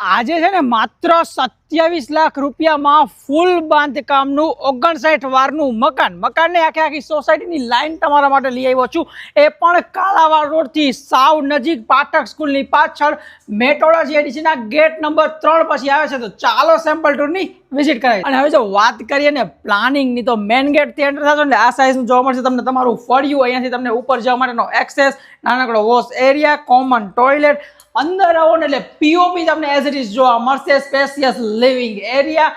આજે છે ને માત્ર સત્યાવીસ લાખ રૂપિયામાં ફૂલ બાંધકામનું ઓગણસાઠ વારનું મકાન. મકાનને આખી આખી સોસાયટીની લાઈન તમારા માટે લઈ આવ્યો છું. એ પણ કાલાવાડ રોડથી સાવ નજીક પાઠક સ્કૂલની પાછળ મેટોડા જીઆઈડીસીના ગેટ નંબર ત્રણ પછી આવે છે. તો ચાલો સેમ્પલ ટૂરની વિઝિટ કરાય અને હવે જો વાત કરીએ ને પ્લાનિંગની તો મેન ગેટથી એન્ટર થશો ને આ સાઇઝનું જોવા મળશે તમને તમારું ફળિયું અહીંયાથી તમને ઉપર જવા માટેનો એક્સેસ નાનકડો વોશ એરિયા કોમન ટોયલેટ અંદર આવો ને એટલે પીઓપી તમને એઝ ઇટ ઇઝ જોવા મળશે. સ્પેસિયસ લિવિંગ એરિયા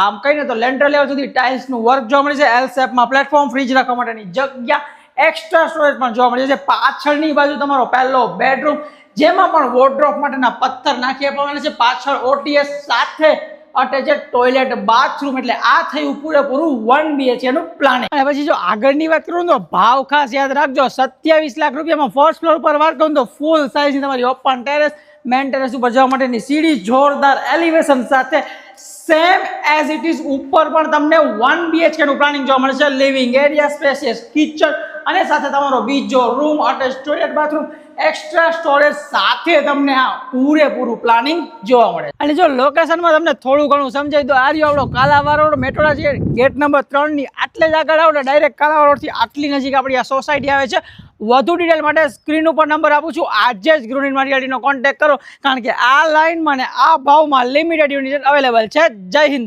આમ કહીને તો લેન્ટર લેવલ સુધી ટાઇલ્સનું વર્ક જોવા મળે છે. એલ શેપમાં પ્લેટફોર્મ ફ્રીજ રાખવા માટેની જગ્યા એક્સ્ટ્રા સ્ટોરેજ પણ જોવા મળે છે. પાછળની બાજુ તમારો પહેલો બેડરૂમ જેમાં પણ વોર્ડ્રોપ માટેના પથ્થર નાખી આપવાના છે. પાછળ ઓટીએસ સાથે અટેચેડ ટોયલેટ, બાથરૂમ, એટલે આ થયું પૂરેપૂરું વન બીએચકે નું પ્લાનિંગ. અને પછી જો આગળની વાત કરું તો ભાવ ખાસ યાદ રાખજો, સત્યાવીસ લાખ રૂપિયામાં ફર્સ્ટ ફ્લોર પર વાત કરું તો ફૂલ સાઇઝની તમારી ઓપન ટેરેસ મેન ટેરેસ ઉપર જવા માટેની સીડી, જોરદાર એલિવેશન સાથે સેમ એઝ ઇટ ઇઝ ઉપર પણ તમને વન બીએચકે નું પ્લાનિંગ જોવા મળશે. લિવિંગ એરિયા સ્પેસિયસ કિચન અને સાથે તમારો બીજો room attach toilet bathroom extra storage સાથે તમને આ પૂરેપૂરું પ્લાનિંગ જોવા મળે અને જો લોકેશનમાં તમને થોડું ઘણું સમજાય તો આ રહ્યો આપણો કાલાવા રોડ મેટોડા છે ગેટ નંબર ત્રણની આટલે જ આગળ આવો ને ડાયરેક્ટ કાલાવા રોડથી આટલી નજીક આપણી આ સોસાયટી આવે છે. વધુ ડિટેલ માટે સ્ક્રીન ઉપર નંબર આપું છું. આજે જ ગૃહિણી માર્કેટનો કોન્ટેક્ટ કરો. કારણ કે આ લાઇનમાં ને આ ભાવમાં લિમિટેડ યુનિટ અવેલેબલ છે. જય હિન્દ.